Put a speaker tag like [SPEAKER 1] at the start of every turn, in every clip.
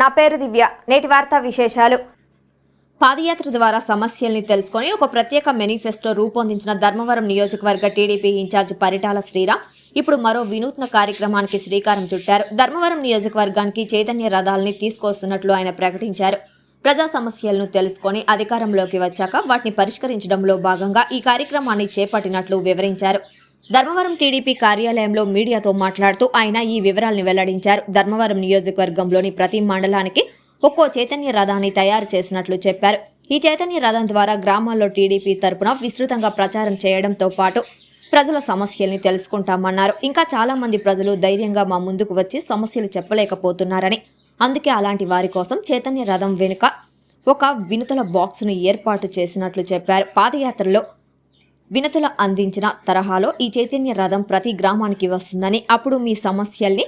[SPEAKER 1] నా పేరు దివ్య. నేటి వార్తా విశేషాలు.
[SPEAKER 2] పాదయాత్ర ద్వారా సమస్యల్ని తెలుసుకొని ఒక ప్రత్యేక మేనిఫెస్టో రూపొందించిన ధర్మవరం నియోజకవర్గ టీడీపీ ఇన్ఛార్జ్ పరిటాల శ్రీరామ్ ఇప్పుడు మరో వినూత్న కార్యక్రమానికి శ్రీకారం చుట్టారు. ధర్మవరం నియోజకవర్గానికి చైతన్య రథాలని తీసుకొస్తున్నట్లు ఆయన ప్రకటించారు. ప్రజా సమస్యలను తెలుసుకొని అధికారంలోకి వచ్చాక వాటిని పరిష్కరించడంలో భాగంగా ఈ కార్యక్రమాన్ని చేపట్టినట్లు వివరించారు. ధర్మవరం టీడీపీ కార్యాలయంలో మీడియాతో మాట్లాడుతూ ఆయన ఈ వివరాలను వెల్లడించారు. ధర్మవరం నియోజకవర్గంలోని ప్రతి మండలానికి ఒక్కో చైతన్య రథాన్ని తయారు చేసినట్లు చెప్పారు. ఈ చైతన్య రథం ద్వారా గ్రామాల్లో టీడీపీ తరపున విస్తృతంగా ప్రచారం చేయడంతో పాటు ప్రజల సమస్యల్ని తెలుసుకుంటామన్నారు. ఇంకా చాలా మంది ప్రజలు ధైర్యంగా మా ముందుకు వచ్చి సమస్యలు చెప్పలేకపోతున్నారని అందుకే అలాంటి వారి కోసం చైతన్య రథం వెనుక ఒక వినుతల బాక్స్ను ఏర్పాటు చేసినట్లు చెప్పారు. పాదయాత్రలో వినతుల అందించిన తరహాలో ఈ చైతన్య రథం ప్రతి గ్రామానికి వస్తుందని అప్పుడు మీ సమస్యల్ని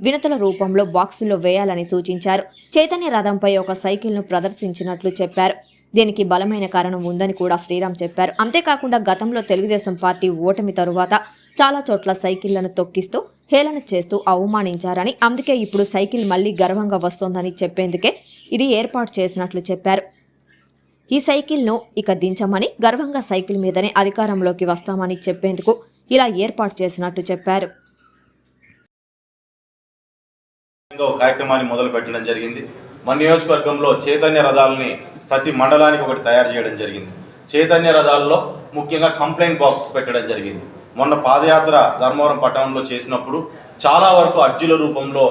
[SPEAKER 2] వినతుల రూపంలో బాక్సుల్లో వేయాలని సూచించారు. చైతన్య రథంపై ఒక సైకిల్ను ప్రదర్శించినట్లు చెప్పారు. దీనికి బలమైన కారణం ఉందని కూడా శ్రీరామ్ చెప్పారు. అంతేకాకుండా గతంలో తెలుగుదేశం పార్టీ ఓటమి తరువాత చాలా చోట్ల సైకిళ్ళను తొక్కిస్తూ హేళన చేస్తూ అవమానించారని అందుకే ఇప్పుడు సైకిల్ మళ్ళీ గర్వంగా వస్తోందని చెప్పేందుకే ఇది ఏర్పాటు చేసినట్లు చెప్పారు. ఈ సైకిల్ను ఇక దించమని గర్వంగా సైకిల్ మీదనే అధికారంలోకి వస్తామని చెప్పేందుకు ఇలా ఏర్పాటు చేసినట్టు చెప్పారు.
[SPEAKER 3] కార్యక్రమాన్ని మొదలు పెట్టడం జరిగింది. మన నియోజకవర్గంలో చైతన్య రథాలని ప్రతి మండలానికి ఒకటి తయారు చేయడం జరిగింది. చైతన్య రథాల్లో ముఖ్యంగా కంప్లైంట్ బాక్స్ పెట్టడం జరిగింది. మొన్న పాదయాత్ర ధర్మవరం పట్టణంలో చేసినప్పుడు చాలా వరకు అర్జీల రూపంలో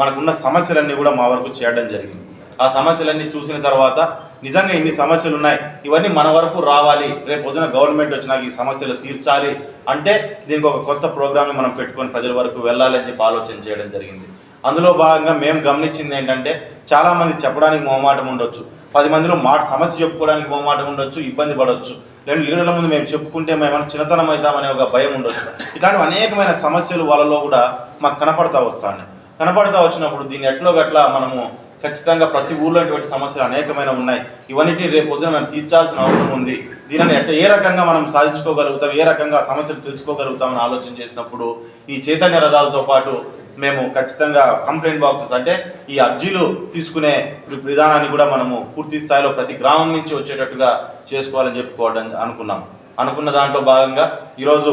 [SPEAKER 3] మనకున్న సమస్యలన్నీ కూడా మా వరకు చేయడం జరిగింది. ఆ సమస్యలన్నీ చూసిన తర్వాత నిజంగా ఇన్ని సమస్యలు ఉన్నాయి. ఇవన్నీ మన వరకు రావాలి. రేపు పొద్దున గవర్నమెంట్ వచ్చినాక ఈ సమస్యలు తీర్చాలి అంటే దీనికి ఒక కొత్త ప్రోగ్రామ్ని మనం పెట్టుకొని ప్రజల వరకు వెళ్ళాలి అని చెప్పి ఆలోచన చేయడం జరిగింది. అందులో భాగంగా మేము గమనించింది ఏంటంటే చాలామంది చెప్పడానికి మొహమాటం ఉండొచ్చు. పది మందిలో మాట సమస్య చెప్పుకోవడానికి మొహమాటం ఉండొచ్చు ఇబ్బంది పడవచ్చు లేదు లీడర్ల ముందు మేము చెప్పుకుంటే మేమైనా చిన్నతనం అవుతామనే ఒక భయం ఉండొచ్చు. ఇట్లాంటి అనేకమైన సమస్యలు వాళ్ళలో కూడా మాకు కనపడతా వస్తాయి కనపడతా వచ్చినప్పుడు దీన్ని ఎట్లో గట్లా మనము ఖచ్చితంగా ప్రతి ఊళ్ళో ఇటువంటి సమస్యలు అనేకమైన ఉన్నాయి. ఇవన్నిటిని రేపు మనం తీర్చాల్సిన అవసరం ఉంది. దీనిని ఎట్ట ఏ రకంగా మనం సాధించుకోగలుగుతాం ఏ రకంగా సమస్యలు తెలుసుకోగలుగుతామని ఆలోచన చేసినప్పుడు ఈ చైతన్య రథాలతో పాటు మేము ఖచ్చితంగా కంప్లైంట్ బాక్సెస్ అంటే ఈ అర్జీలు తీసుకునే విధానాన్ని కూడా మనము పూర్తి స్థాయిలో ప్రతి గ్రామం నుంచి వచ్చేటట్టుగా చేసుకోవాలని చెప్పుకోవడం అనుకున్నాం. అనుకున్న దాంట్లో భాగంగా ఈరోజు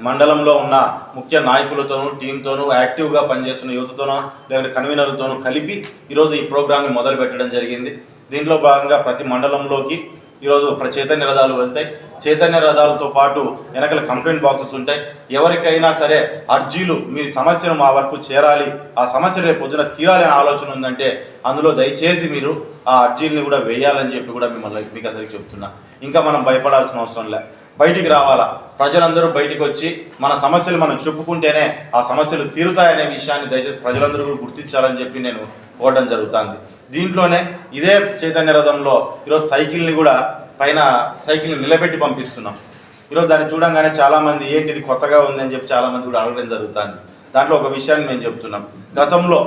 [SPEAKER 3] మండలంలో ఉన్న ముఖ్య నాయకులతోనూ టీంతోనూ యాక్టివ్గా పనిచేస్తున్న యువతతోనూ లేదంటే కన్వీనర్లతోనూ కలిపి ఈరోజు ఈ ప్రోగ్రామ్ని మొదలు పెట్టడం జరిగింది. దీంట్లో భాగంగా ప్రతి మండలంలోకి ఈరోజు చైతన్య రథాలు వెళ్తాయి. చైతన్య రథాలతో పాటు వెనకల కంప్లైంట్ బాక్సెస్ ఉంటాయి. ఎవరికైనా సరే అర్జీలు మీ సమస్యను మా వరకు చేరాలి ఆ సమస్య రేపు పొద్దున తీరాలి అనే ఆలోచన ఉందంటే అందులో దయచేసి మీరు ఆ అర్జీలని కూడా వేయాలని చెప్పి కూడా మిమ్మల్ని మీకు అందరికీ చెప్తున్నా. ఇంకా మనం భయపడాల్సిన అవసరం లే. బయటికి రావాలా? ప్రజలందరూ బయటికి వచ్చి మన సమస్యలు మనం చెప్పుకుంటేనే ఆ సమస్యలు తీరుతాయనే విషయాన్ని దయచేసి ప్రజలందరూ కూడా గుర్తించాలని చెప్పి నేను కోరడం జరుగుతుంది. దీంట్లోనే ఇదే చైతన్య రథంలో ఈరోజు సైకిల్ని కూడా పైన సైకిల్ని నిలబెట్టి పంపిస్తున్నాం. ఈరోజు దాన్ని చూడంగానే చాలామంది ఏంటి ఇది కొత్తగా ఉందని చెప్పి చాలామంది కూడా అడగడం జరుగుతుంది. దాంట్లో ఒక విషయాన్ని మేము చెప్తున్నాం. గతంలో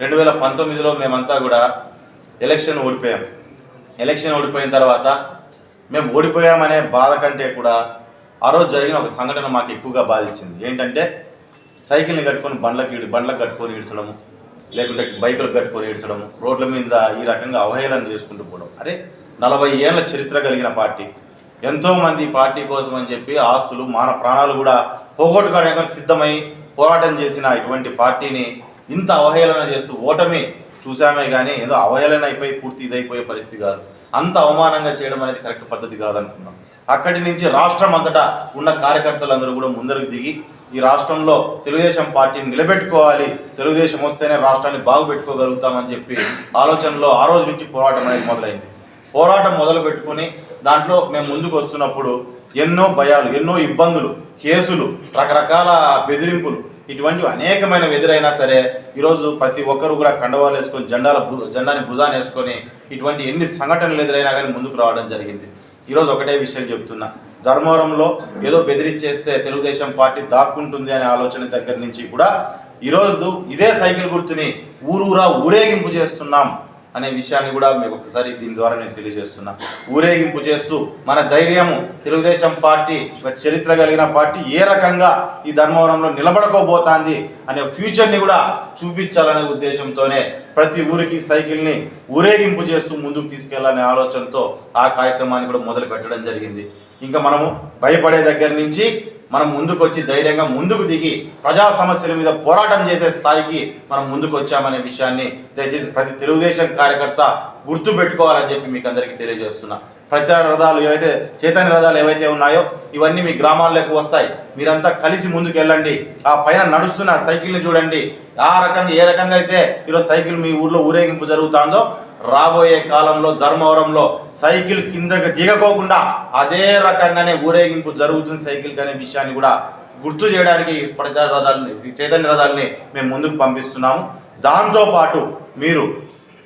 [SPEAKER 3] రెండు వేల పంతొమ్మిదిలో మేమంతా కూడా ఎలక్షన్ ఓడిపోయాం. ఎలక్షన్ ఓడిపోయిన తర్వాత మేము ఓడిపోయామనే బాధ కంటే కూడా ఆ రోజు జరిగిన ఒక సంఘటన మాకు ఎక్కువగా బాధించింది. ఏంటంటే సైకిల్ని కట్టుకొని బండ్లకి బండ్లకు కట్టుకొని ఈడ్చడము లేకుంటే బైకులకు కట్టుకొని ఈడ్చడము రోడ్ల మీద ఈ రకంగా అవహేళన చేసుకుంటూ పోవడం. అరే నలభై ఏళ్ళ చరిత్ర కలిగిన పార్టీ. ఎంతోమంది పార్టీ కోసం అని చెప్పి ఆస్తులు మాన ప్రాణాలు కూడా పోగొట్టుకోవడానికి సిద్ధమై పోరాటం చేసిన ఇటువంటి పార్టీని ఇంత అవహేళన చేస్తూ ఓటమి చూసామే కానీ ఏదో అవహేళన అయిపోయి పూర్తి ఇదైపోయే పరిస్థితి కాదు. అంత అవమానంగా చేయడం అనేది కరెక్ట్ పద్ధతి కాదనుకున్నాం. అక్కడి నుంచి రాష్ట్రం అంతటా ఉన్న కార్యకర్తలందరూ కూడా ముందరకు దిగి ఈ రాష్ట్రంలో తెలుగుదేశం పార్టీని నిలబెట్టుకోవాలి తెలుగుదేశం వస్తేనే రాష్ట్రాన్ని బాగుపెట్టుకోగలుగుతామని చెప్పి ఆలోచనలో ఆ రోజు నుంచి పోరాటం అనేది మొదలైంది. పోరాటం మొదలు పెట్టుకుని దాంట్లో మేము ముందుకు వస్తున్నప్పుడు ఎన్నో భయాలు ఎన్నో ఇబ్బందులు కేసులు రకరకాల బెదిరింపులు ఇటువంటివి అనేకమైన ఎదురైనా సరే ఈరోజు ప్రతి ఒక్కరు కూడా కండవాలు వేసుకొని జెండాల జెండాని భుజాన్ని వేసుకొని ఇటువంటి ఎన్ని సంఘటనలు ఎదురైనా కానీ ముందుకు రావడం జరిగింది. ఈరోజు ఒకటే విషయం చెప్తున్నా. ధర్మవరంలో ఏదో బెదిరించేస్తే తెలుగుదేశం పార్టీ దాక్కుంటుంది అనే ఆలోచన దగ్గర నుంచి కూడా ఈరోజు ఇదే సైకిల్ గుర్తుని ఊరూరా ఊరేగింపు చేస్తున్నాం. అనే విషయాన్ని కూడా మీకు ఒకసారి దీని ద్వారా నేను తెలియజేస్తున్నా. ఊరేగింపు చేస్తూ మన ధైర్యము తెలుగుదేశం పార్టీ ఒక చరిత్ర కలిగిన పార్టీ ఏ రకంగా ఈ ధర్మవరంలో నిలబడుకోబోతాంది అనే ఫ్యూచర్ని కూడా చూపించాలనే ఉద్దేశంతోనే ప్రతి ఊరికి సైకిల్ని ఊరేగింపు చేస్తూ ముందుకు తీసుకెళ్ళాలనే ఆలోచనతో ఆ కార్యక్రమాన్ని కూడా మొదలు పెట్టడం జరిగింది. ఇంకా మనము భయపడే దగ్గర నుంచి మనం ముందుకు వచ్చి ధైర్యంగా ముందుకు దిగి ప్రజా సమస్యల మీద పోరాటం చేసే స్థాయికి మనం ముందుకు వచ్చామనే విషయాన్ని దయచేసి ప్రతి తెలుగుదేశం కార్యకర్త గుర్తు పెట్టుకోవాలని చెప్పి మీకు అందరికీ తెలియజేస్తున్నా. ప్రచార రథాలు ఏవైతే చైతన్య రథాలు ఏవైతే ఉన్నాయో ఇవన్నీ మీ గ్రామాల్లోకి వస్తాయి. మీరంతా కలిసి ముందుకు వెళ్ళండి ఆ పైన నడుస్తున్న సైకిల్ని చూడండి. ఆ రకంగా ఏ రకంగా అయితే ఈరోజు సైకిల్ మీ ఊర్లో ఊరేగింపు జరుగుతుందో రాబోయే కాలంలో ధర్మవరంలో సైకిల్ కిందకి దిగకోకుండా అదే రకంగానే ఊరేగింపు జరుగుతుంది సైకిల్ అనే విషయాన్ని కూడా గుర్తు చేయడానికి ఈ ప్రచార రథాలని చైతన్య రథాలని మేము ముందుకు పంపిస్తున్నాము. దాంతోపాటు మీరు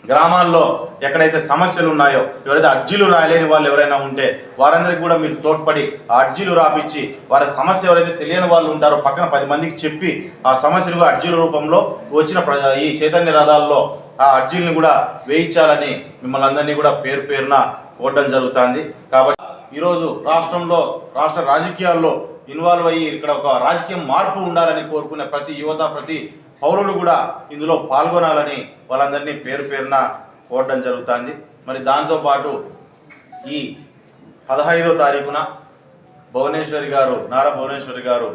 [SPEAKER 3] గ్రామాల్లో ఎక్కడైతే సమస్యలు ఉన్నాయో ఎవరైతే అర్జీలు రాయలేని వాళ్ళు ఎవరైనా ఉంటే వారందరికీ కూడా మీరు తోడ్పడి ఆ అర్జీలు రాపిచ్చి వారి సమస్య ఎవరైతే తెలియని వాళ్ళు ఉంటారో పక్కన పది మందికి చెప్పి ఆ సమస్యలు అర్జీల రూపంలో వచ్చిన ప్ర- ఈ చైతన్య రథాల్లో ఆ అర్జీలను కూడా వేయించాలని మిమ్మల్ని అందరినీ కూడా పేరు పేరున కోరడం జరుగుతుంది. కాబట్టి ఈరోజు రాష్ట్రంలో రాష్ట్ర రాజకీయాల్లో ఇన్వాల్వ్ అయ్యి ఇక్కడ ఒక రాజకీయ మార్పు ఉండాలని కోరుకునే ప్రతి యువత ప్రతి పౌరులు కూడా ఇందులో పాల్గొనాలని వాళ్ళందరినీ పేరు పేరున కోరడం జరుగుతుంది. మరి దాంతోపాటు ఈ పదహైదో తారీఖున భువనేశ్వరి గారు నారా భువనేశ్వరి గారు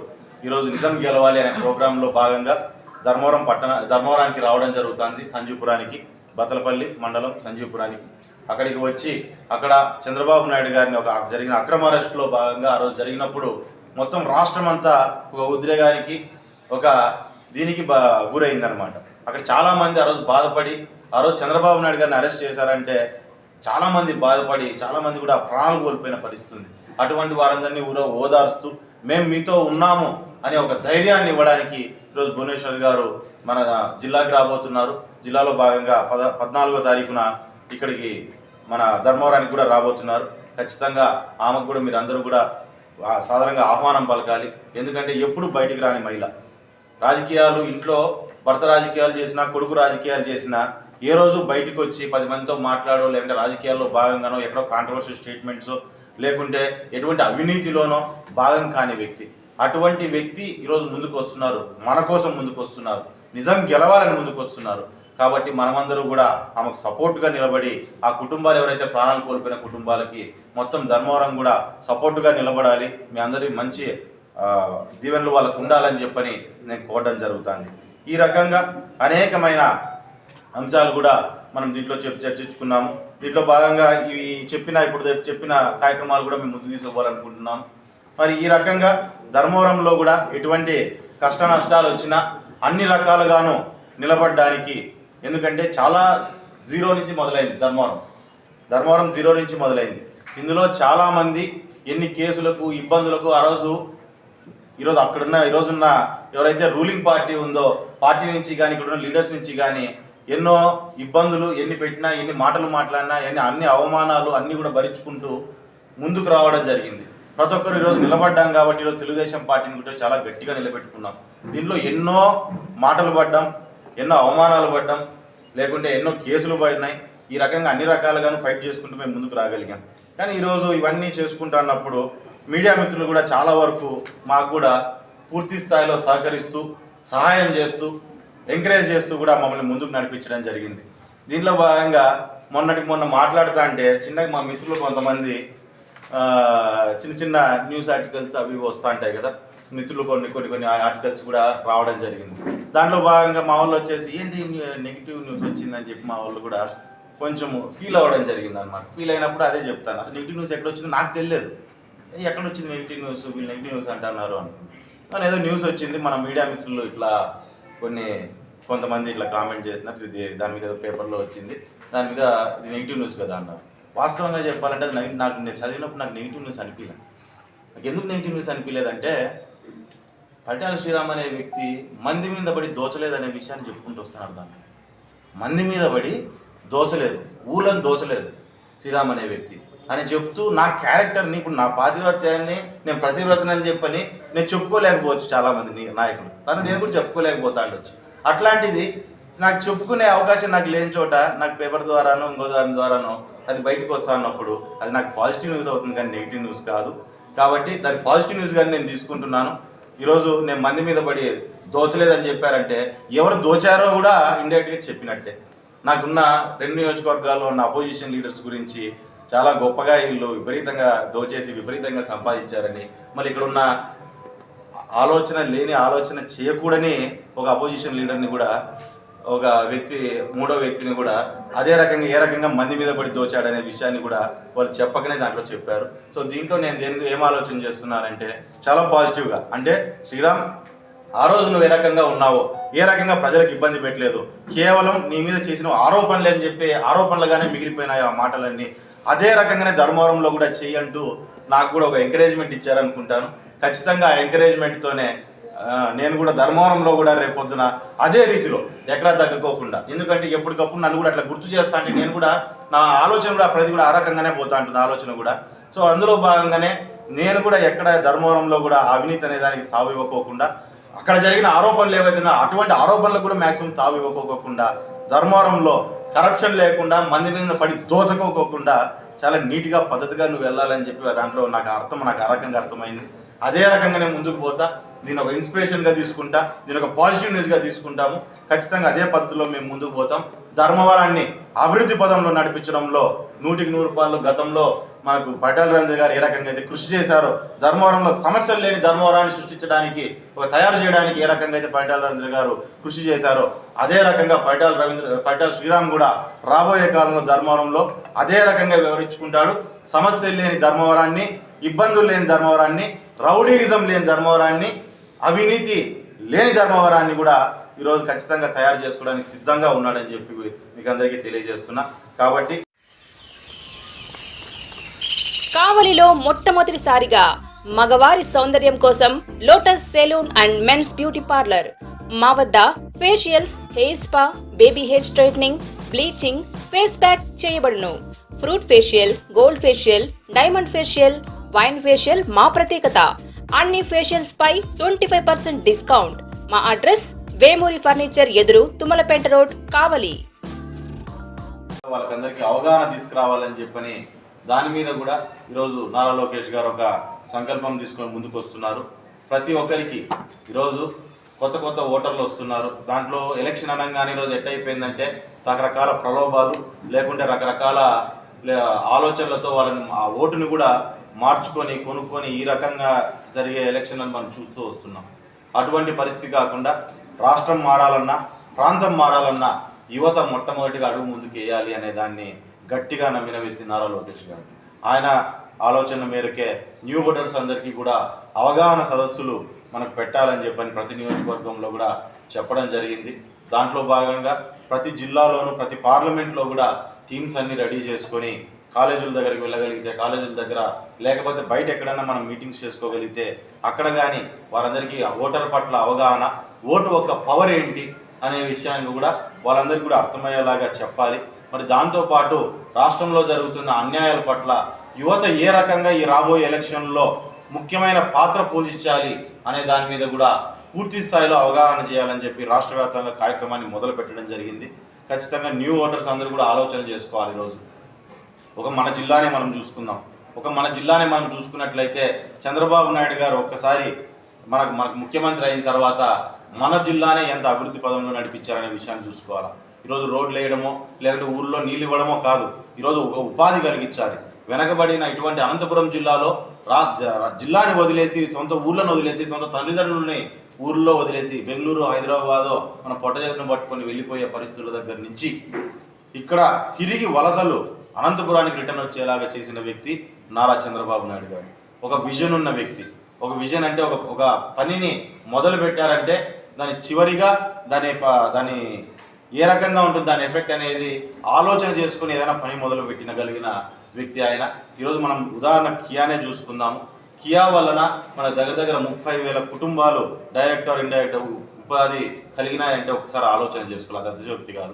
[SPEAKER 3] ఈరోజు నిజం గెలవాలి అనే ప్రోగ్రాంలో భాగంగా ధర్మవరం పట్టణ ధర్మవరానికి రావడం జరుగుతుంది సంజీపురానికి బతలపల్లి మండలం సంజీపురానికి అక్కడికి వచ్చి అక్కడ చంద్రబాబు నాయుడు గారిని ఒక జరిగిన అక్రమ అరెస్టులో భాగంగా ఆ రోజు జరిగినప్పుడు మొత్తం రాష్ట్రం అంతా ఒక ఉద్రేగానికి ఒక దీనికి బా గురైందనమాట అక్కడ చాలామంది ఆ రోజు బాధపడి ఆ రోజు చంద్రబాబు నాయుడు గారిని అరెస్ట్ చేశారంటే చాలా మంది బాధపడి చాలా మంది కూడా ప్రాణాలు కోల్పోయిన పరిస్థితుంది. అటువంటి వారందరినీ ఊరో ఓదార్స్తూ మేము మీతో ఉన్నాము అనే ఒక ధైర్యాన్ని ఇవ్వడానికి ఈరోజు భువనేశ్వర్ గారు మన జిల్లాకి రాబోతున్నారు. జిల్లాలో భాగంగా పద పద్నాలుగో తారీఖున ఇక్కడికి మన ధర్మవరానికి కూడా రాబోతున్నారు. ఖచ్చితంగా ఆమెకు కూడా మీరు అందరూ కూడా సాధారణంగా ఆహ్వానం పలకాలి. ఎందుకంటే ఎప్పుడు బయటికి రాని మహిళ. రాజకీయాలు ఇంట్లో భర్త రాజకీయాలు చేసినా కొడుకు రాజకీయాలు చేసినా ఏ రోజు బయటకు వచ్చి పది మందితో మాట్లాడో లేదంటే రాజకీయాల్లో భాగంగానో ఎక్కడో కాంట్రవర్షియల్ స్టేట్మెంట్స్ లేకుంటే ఎటువంటి అవినీతిలోనో భాగం కాని వ్యక్తి. అటువంటి వ్యక్తి ఈరోజు ముందుకు వస్తున్నారు మన కోసం ముందుకు వస్తున్నారు నిజం గెలవాలని ముందుకు వస్తున్నారు కాబట్టి మనమందరూ కూడా ఆమెకు సపోర్ట్గా నిలబడి ఆ కుటుంబాలు ఎవరైతే ప్రాణాలు కోల్పోయిన కుటుంబాలకి మొత్తం ధర్మవరం కూడా సపోర్టుగా నిలబడాలి. మీ అందరి మంచి దీవెనలు వాళ్ళకు ఉండాలని చెప్పని నేను కోరడం జరుగుతుంది. ఈ రకంగా అనేకమైన అంశాలు కూడా మనం దీంట్లో చెప్ చర్చించుకున్నాము. దీంట్లో భాగంగా ఇవి చెప్పిన ఇప్పుడు చెప్పిన కార్యక్రమాలు కూడా మేము ముందు తీసుకోవాలనుకుంటున్నాం మరి ఈ రకంగా ధర్మవరంలో కూడా ఎటువంటి కష్ట నష్టాలు వచ్చినా అన్ని రకాలుగాను నిలబడడానికి ఎందుకంటే చాలా జీరో నుంచి మొదలైంది ధర్మవరం. ధర్మవరం జీరో నుంచి మొదలైంది. ఇందులో చాలామంది ఎన్ని కేసులకు ఇబ్బందులకు ఆ రోజు ఈరోజు అక్కడున్న ఈరోజున్న ఎవరైతే రూలింగ్ పార్టీ ఉందో పార్టీ నుంచి కానీ ఇక్కడున్న లీడర్స్ నుంచి కానీ ఎన్నో ఇబ్బందులు ఎన్ని పెట్టినా ఎన్ని మాటలు మాట్లాడినా ఎన్ని అన్ని అవమానాలు అన్నీ కూడా భరించుకుంటూ ముందుకు రావడం జరిగింది. ప్రతి ఒక్కరు ఈరోజు నిలబడ్డాం కాబట్టి ఈరోజు తెలుగుదేశం పార్టీని కూడా చాలా గట్టిగా నిలబెట్టుకున్నాం. దీనిలో ఎన్నో మాటలు పడ్డాం ఎన్నో అవమానాలు పడ్డాం లేకుంటే ఎన్నో కేసులు పడినాయి. ఈ రకంగా అన్ని రకాలుగాను ఫైట్ చేసుకుంటూ మేము ముందుకు రాగలిగాం. కానీ ఈరోజు ఇవన్నీ చేసుకుంటా అన్నప్పుడు మీడియా మిత్రులు కూడా చాలా వరకు మాకు కూడా పూర్తి స్థాయిలో సహకరిస్తూ సహాయం చేస్తూ ఎంకరేజ్ చేస్తూ కూడా మమ్మల్ని ముందుకు నడిపించడం జరిగింది. దీనిలో భాగంగా మొన్నటికి మొన్న మాట్లాడుతా అంటే చిన్నగా మా మిత్రులు కొంతమంది చిన్న చిన్న న్యూస్ ఆర్టికల్స్ అవి వస్తూ ఉంటాయి కదా. మిత్రులు కొన్ని కొన్ని కొన్ని ఆర్టికల్స్ కూడా రావడం జరిగింది. దాంట్లో భాగంగా మా వాళ్ళు వచ్చేసి ఏంటి నెగిటివ్ న్యూస్ వచ్చిందని చెప్పి మా వాళ్ళు కూడా కొంచెం ఫీల్ అవ్వడం జరిగింది అనమాట ఫీల్ అయినప్పుడు అదే చెప్తాను. అసలు నెగిటివ్ న్యూస్ ఎక్కడ వచ్చిందో నాకు తెలియదు. ఎక్కడ వచ్చింది నెగిటివ్ న్యూస్? వీళ్ళు నెగిటివ్ న్యూస్ అంటున్నారు అని. కానీ ఏదో న్యూస్ వచ్చింది మన మీడియా మిత్రులు ఇట్లా కొన్ని కొంతమంది ఇట్లా కామెంట్ చేసినట్టు ఇది దాని మీద పేపర్లో వచ్చింది. దాని మీద ఇది నెగిటివ్ న్యూస్ కదా అన్నారు. వాస్తవంగా చెప్పాలంటే అది నాకు నేను చదివినప్పుడు నాకు నెగిటివ్ న్యూస్ అనిపించలేదు నాకు ఎందుకు నెగిటివ్ న్యూస్ అనిపించలేదంటే పట్టాల శ్రీరామ్ అనే వ్యక్తి మంది మీద పడి దోచలేదనే విషయాన్ని చెప్పుకుంటూ వస్తున్నారు దాన్ని. మంది మీద పడి దోచలేదు ఊళ్ళని దోచలేదు శ్రీరామ్ అనే వ్యక్తి. అని చెప్తూ నా క్యారెక్టర్ని ఇప్పుడు నా పాతివ్రత్యాన్ని నేను ప్రతివ్రతనని చెప్పని నేను చెప్పుకోలేకపోవచ్చు చాలామంది నాయకులు. తను నేను కూడా చెప్పుకోలేకపోతా ఉండొచ్చు అట్లాంటిది నాకు చెప్పుకునే అవకాశం నాకు లేని చోట నాకు పేపర్ ద్వారానో ఇంకో దాని ద్వారానో అది బయటకు వస్తా అన్నప్పుడు అది నాకు పాజిటివ్ న్యూస్ అవుతుంది కానీ నెగిటివ్ న్యూస్ కాదు. కాబట్టి దాని పాజిటివ్ న్యూస్ కానీ నేను తీసుకుంటున్నాను. ఈరోజు నేను మంది మీద పడి దోచలేదని చెప్పారంటే ఎవరు దోచారో కూడా ఇండైరెక్ట్గా చెప్పినట్టే. నాకున్న రెండు నియోజకవర్గాల్లో ఉన్న అపోజిషన్ లీడర్స్ గురించి చాలా గొప్పగా వీళ్ళు విపరీతంగా దోచేసి విపరీతంగా సంపాదించారని మళ్ళీ ఇక్కడ ఉన్న ఆలోచన లేని ఆలోచన చేయకూడని ఒక అపోజిషన్ లీడర్ని కూడా ఒక వ్యక్తి మూడో వ్యక్తిని కూడా అదే రకంగా ఏ రకంగా మంది మీద పడి దోచాడనే విషయాన్ని కూడా వాళ్ళు చెప్పకనే దాంట్లో చెప్పారు. సో దీంట్లో నేను దేనికి ఏం ఆలోచన చేస్తున్నానంటే చాలా పాజిటివ్గా అంటే శ్రీరామ్ ఆ రోజు నువ్వు ఏ రకంగా ఉన్నావో ఏ రకంగా ప్రజలకు ఇబ్బంది పెట్టలేదు కేవలం నీ మీద చేసిన ఆరోపణలు అని చెప్పి ఆరోపణలుగానే మిగిలిపోయినాయి ఆ మాటలన్నీ. అదే రకంగానే ధర్మవరంలో కూడా చేయంటూ నాకు కూడా ఒక ఎంకరేజ్మెంట్ ఇచ్చారనుకుంటాను. ఖచ్చితంగా ఆ ఎంకరేజ్మెంట్తోనే నేను కూడా ధర్మవరంలో కూడా రేపొద్దున అదే రీతిలో ఎక్కడా తగ్గకోకుండా ఎందుకంటే ఎప్పటికప్పుడు నన్ను కూడా అట్లా గుర్తు చేస్తా అంటే నేను కూడా నా ఆలోచన కూడా ప్రతి కూడా ఆ రకంగానే పోతా ఉంటుంది ఆలోచన కూడా. సో అందులో భాగంగానే నేను కూడా ఎక్కడ ధర్మవరంలో కూడా అవినీతి అనే దానికి తావు ఇవ్వకోకుండా అక్కడ జరిగిన ఆరోపణలు ఏవైతున్నా అటువంటి ఆరోపణలకు కూడా మాక్సిమం తావు ఇవ్వకోకుండా ధర్మవరంలో కరప్షన్ లేకుండా మంది మీద పడి దోచకోకోకుండా చాలా నీట్గా పద్ధతిగా నువ్వు వెళ్ళాలని చెప్పి దాంట్లో నాకు అర్థం నాకు ఆ రకంగా అర్థమైంది. అదే రకంగానే ముందుకు పోతా. దీని ఒక ఇన్స్పిరేషన్గా తీసుకుంటా. దీని ఒక పాజిటివ్ న్యూస్గా తీసుకుంటాము. ఖచ్చితంగా అదే పద్ధతిలో మేము ముందుకు పోతాం. ధర్మవరాన్ని అభివృద్ధి పదంలో నడిపించడంలో నూటికి నూరు రూపాయలు గతంలో మనకు పటాల రవీంద్ర గారు ఏ రకంగా అయితే కృషి చేశారో ధర్మవరంలో సమస్యలు లేని ధర్మవరాన్ని సృష్టించడానికి ఒక తయారు చేయడానికి ఏ రకంగా అయితే పడ్డాల రవీంద్ర గారు కృషి చేశారో అదే రకంగా పడ్డాల రవీంద్ర పడ్డాల శ్రీరామ్ కూడా రాబోయే కాలంలో ధర్మవరంలో అదే రకంగా వివరించుకుంటాడు. సమస్యలు లేని ధర్మవరాన్ని ఇబ్బందులు లేని ధర్మవరాన్ని రౌడీయిజం లేని ధర్మవరాన్ని అవినీతి లేని ధర్మవరాన్ని కూడా ఈరోజు ఖచ్చితంగా తయారు చేసుకోవడానికి సిద్ధంగా ఉన్నాడని చెప్పి మీకు అందరికీ తెలియజేస్తున్నా. కాబట్టి
[SPEAKER 4] కావలిలో మొట్టమొదటిసారిగా మగవారి సౌందర్యం కోసం lotus salon and men's beauty parlour. మా వద్ద facials hair spa baby hair straightening bleaching face pack చేయబడును. Fruit facial gold facial diamond facial wine facial మా ప్రత్యేకత. అన్ని ఫేషియల్స్ పై ట్వంటీ ఫైవ్ పర్సెంట్ డిస్కౌంట్. మా అడ్రస్ వేమూరి ఫర్నిచర్ ఎదురు తుమ్మలపేట రోడ్ కావలి.
[SPEAKER 3] వాళ్ళకందరికీ అవగాహన తీసుకురావాలని చెప్పని దాని మీద కూడా ఈరోజు నారా లోకేష్ గారు ఒక సంకల్పం తీసుకొని ముందుకు వస్తున్నారు. ప్రతి ఒక్కరికి ఈరోజు కొత్త కొత్త ఓటర్లు వస్తున్నారు. దాంట్లో ఎలక్షన్ అనగానే ఈరోజు ఎట్టయిపోయిందంటే రకరకాల ప్రలోభాలు లేకుంటే రకరకాల ఆలోచనలతో వాళ్ళని ఆ ఓటుని కూడా మార్చుకొని కొనుక్కొని ఈ రకంగా జరిగే ఎలక్షన్లను మనం చూస్తూ వస్తున్నాం. అటువంటి పరిస్థితి కాకుండా రాష్ట్రం మారాలన్నా ప్రాంతం మారాలన్నా యువత మొట్టమొదటిగా అడుగు ముందుకు వేయాలి అనే దాన్ని గట్టిగా నమ్మిన వ్యక్తి నారా లోకేష్ గారు. ఆయన ఆలోచన మేరకే న్యూ ఓటర్స్ అందరికీ కూడా అవగాహన సదస్సులు మనకు పెట్టాలని చెప్పని ప్రతి నియోజకవర్గంలో కూడా చెప్పడం జరిగింది. దాంట్లో భాగంగా ప్రతి జిల్లాలోనూ ప్రతి పార్లమెంట్లో కూడా టీమ్స్ అన్ని రెడీ చేసుకొని కాలేజీల దగ్గరికి వెళ్ళగలిగితే కాలేజీల దగ్గర లేకపోతే బయట ఎక్కడైనా మనం మీటింగ్స్ చేసుకోగలిగితే అక్కడ కానీ వారందరికీ ఓటర్ పట్ల అవగాహన ఓటు యొక్క పవర్ ఏంటి అనే విషయాన్ని కూడా వాళ్ళందరికీ కూడా అర్థమయ్యేలాగా చెప్పాలి. మరి దాంతోపాటు రాష్ట్రంలో జరుగుతున్న అన్యాయాల పట్ల యువత ఏ రకంగా ఈ రాబోయే ఎలక్షన్లో ముఖ్యమైన పాత్ర పోషించాలి అనే దాని మీద కూడా పూర్తి స్థాయిలో అవగాహన చేయాలని చెప్పి రాష్ట్ర వ్యాప్తంగా కార్యక్రమాన్ని మొదలు పెట్టడం జరిగింది. ఖచ్చితంగా న్యూ ఓటర్స్ అందరూ కూడా ఆలోచన చేసుకోవాలి ఈరోజు. ఒక మన జిల్లానే మనం చూసుకుందాం. ఒక మన జిల్లానే మనం చూసుకున్నట్లయితే చంద్రబాబు నాయుడు గారు ఒక్కసారి మనకు మనకు ముఖ్యమంత్రి అయిన తర్వాత మన జిల్లానే ఎంత అభివృద్ధి పదంలో నడిపించారనే విషయాన్ని చూసుకోవాలి? ఈరోజు రోడ్లు వేయడమో లేదంటే ఊళ్ళో నీళ్ళు ఇవ్వడమో కాదు. ఈరోజు ఒక ఉపాధి కలిగించాలి. వెనకబడిన ఇటువంటి అనంతపురం జిల్లాలో రా జ- జిల్లాని వదిలేసి సొంత ఊళ్ళను వదిలేసి సొంత తల్లిదండ్రులని ఊర్లో వదిలేసి బెంగళూరు హైదరాబాదో మన పొట్టజేతను పట్టుకొని వెళ్ళిపోయే పరిస్థితుల దగ్గర నుంచి ఇక్కడ తిరిగి వలసలు అనంతపురానికి రిటర్న్ వచ్చేలాగా చేసిన వ్యక్తి నారా చంద్రబాబు నాయుడు గారు. ఒక విజన్ ఉన్న వ్యక్తి. ఒక విజన్ అంటే ఒక ఒక పనిని మొదలు పెట్టారంటే దాని చివరిగా దాని ప- దాని ఏ రకంగా ఉంటుంది దాని ఎఫెక్ట్ అనేది ఆలోచన చేసుకుని ఏదైనా పని మొదలు పెట్టినగలిగిన వ్యక్తి ఆయన. ఈరోజు మనం ఉదాహరణ కియానే చూసుకుందాము. కియా వలన మన దగ్గర దగ్గర ముప్పై వేల కుటుంబాలు డైరెక్ట్ ఆర్ ఇండైరెక్ట్ ఉపాధి కలిగినాయంటే ఒకసారి ఆలోచన చేసుకోవాలి. అది అతిశయోక్తి కాదు.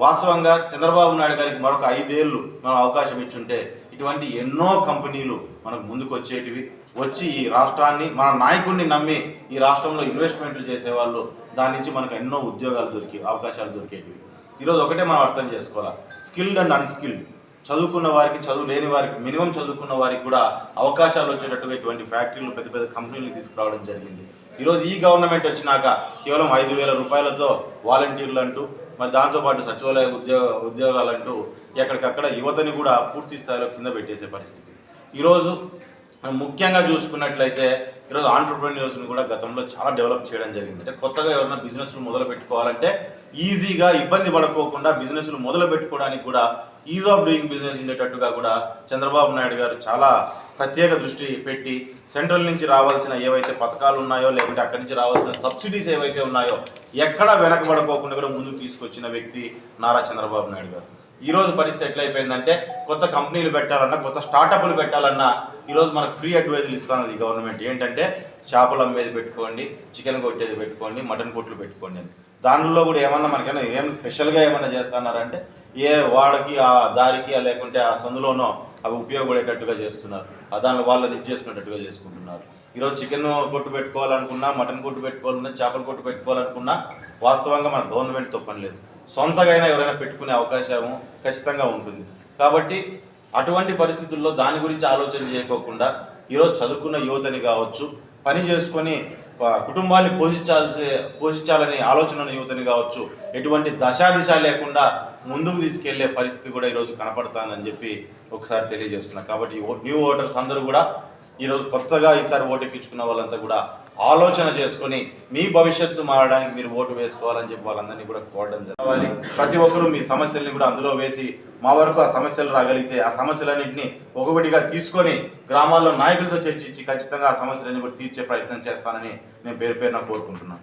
[SPEAKER 3] వాస్తవంగా చంద్రబాబు నాయుడు గారికి మరొక ఐదేళ్ళు మనం అవకాశం ఇచ్చుంటే ఇటువంటి ఎన్నో కంపెనీలు మనకు ముందుకు వచ్చేటివి వచ్చి ఈ రాష్ట్రాన్ని మన నాయకుడిని నమ్మి ఈ రాష్ట్రంలో ఇన్వెస్ట్మెంట్లు చేసేవాళ్ళు దాని నుంచి మనకు ఎన్నో ఉద్యోగాలు దొరికి అవకాశాలు దొరికేటివి. ఈరోజు ఒకటే మనం అర్థం చేసుకోవాలి? Skilled and unskilled. చదువుకున్న వారికి చదువు లేని వారికి మినిమం చదువుకున్న వారికి కూడా అవకాశాలు వచ్చేటట్టుగా ఇటువంటి ఫ్యాక్టరీలు పెద్ద పెద్ద కంపెనీలు తీసుకురావడం జరిగింది. ఈరోజు ఈ గవర్నమెంట్ వచ్చినాక కేవలం ఐదు వేల రూపాయలతో వాలంటీర్లు అంటూ మరి దాంతోపాటు సచివాలయ ఉద్యోగ ఉద్యోగాలంటూ ఎక్కడికక్కడ యువతని కూడా పూర్తి స్థాయిలో కింద పెట్టేసే పరిస్థితి. ఈరోజు ముఖ్యంగా చూసుకున్నట్లయితే ఈరోజు ఆంటర్ప్రెన్యూర్స్ని కూడా గతంలో చాలా డెవలప్ చేయడం జరిగింది. అంటే కొత్తగా ఎవరైనా బిజినెస్లు మొదలు పెట్టుకోవాలంటే ఈజీగా ఇబ్బంది పడుకోకుండా బిజినెస్లు మొదలు పెట్టుకోవడానికి కూడా ఈజ్ ఆఫ్ డూయింగ్ బిజినెస్ ఉండేటట్టుగా కూడా చంద్రబాబు నాయుడు గారు చాలా ప్రత్యేక దృష్టి పెట్టి సెంట్రల్ నుంచి రావాల్సిన ఏవైతే పథకాలు ఉన్నాయో లేకుంటే అక్కడి నుంచి రావాల్సిన సబ్సిడీస్ ఏవైతే ఉన్నాయో ఎక్కడా వెనకబడకోకుండా కూడా ముందుకు తీసుకొచ్చిన వ్యక్తి నారా చంద్రబాబు నాయుడు గారు. ఈరోజు పరిస్థితి ఎట్లయిపోయిందంటే కొత్త కంపెనీలు పెట్టాలన్నా కొత్త స్టార్టప్లు పెట్టాలన్నా ఈరోజు మనకు ఫ్రీ అడ్వైజులు ఇస్తున్నది గవర్నమెంట్. ఏంటంటే చేపలు అమ్మేది పెట్టుకోండి చికెన్ కొట్టేది పెట్టుకోండి మటన్ కొట్లు పెట్టుకోండి. అని దానిలో కూడా ఏమన్నా మనకైనా ఏం స్పెషల్గా ఏమన్నా చేస్తున్నారంటే ఏ వాడకి ఆ దారికి లేకుంటే ఆ సందులోనో అవి ఉపయోగపడేటట్టుగా చేస్తున్నారు. దానిలో వాళ్ళని ఇది చేసుకునేటట్టుగా చేసుకుంటున్నారు. ఈరోజు చికెన్ కొట్టు పెట్టుకోవాలనుకున్నా మటన్ కొట్టు పెట్టుకోవాలన్నా చేపల కొట్టు పెట్టుకోవాలనుకున్నా వాస్తవంగా మన గవర్నమెంట్తో పని లేదు. సొంతగా అయినా ఎవరైనా పెట్టుకునే అవకాశము ఖచ్చితంగా ఉంటుంది. కాబట్టి అటువంటి పరిస్థితుల్లో దాని గురించి ఆలోచన చేయకోకుండా ఈరోజు చదువుకున్న యువతని కావచ్చు పని చేసుకొని కుటుంబాన్ని పోషించాల్సి పోషించాలనే ఆలోచన ఉన్న యువతని కావచ్చు ఎటువంటి దశాదిశ లేకుండా ముందుకు తీసుకెళ్ళే పరిస్థితి కూడా ఈరోజు కనపడుతుందని చెప్పి ఒకసారి తెలియజేస్తున్నా. కాబట్టి న్యూ ఓటర్స్ అందరూ కూడా ఈరోజు కొత్తగా ఈసారి ఓటెక్కించుకున్న వాళ్ళంతా కూడా ఆలోచన చేసుకొని మీ భవిష్యత్తు మారడానికి మీరు ఓటు వేసుకోవాలని చెప్పి వాళ్ళందరినీ కూడా కోరడం జరగాలి ప్రతి ఒక్కరూ మీ సమస్యల్ని కూడా అందులో వేసి మా వరకు ఆ సమస్యలు రాగలిగితే ఆ సమస్యలన్నింటినీ ఒక్కొక్కటిగా తీసుకొని గ్రామాల్లో నాయకులతో చర్చించి ఖచ్చితంగా ఆ సమస్యలన్నీ కూడా తీర్చే ప్రయత్నం చేస్తానని నేను పేరు పేరున కోరుకుంటున్నాను.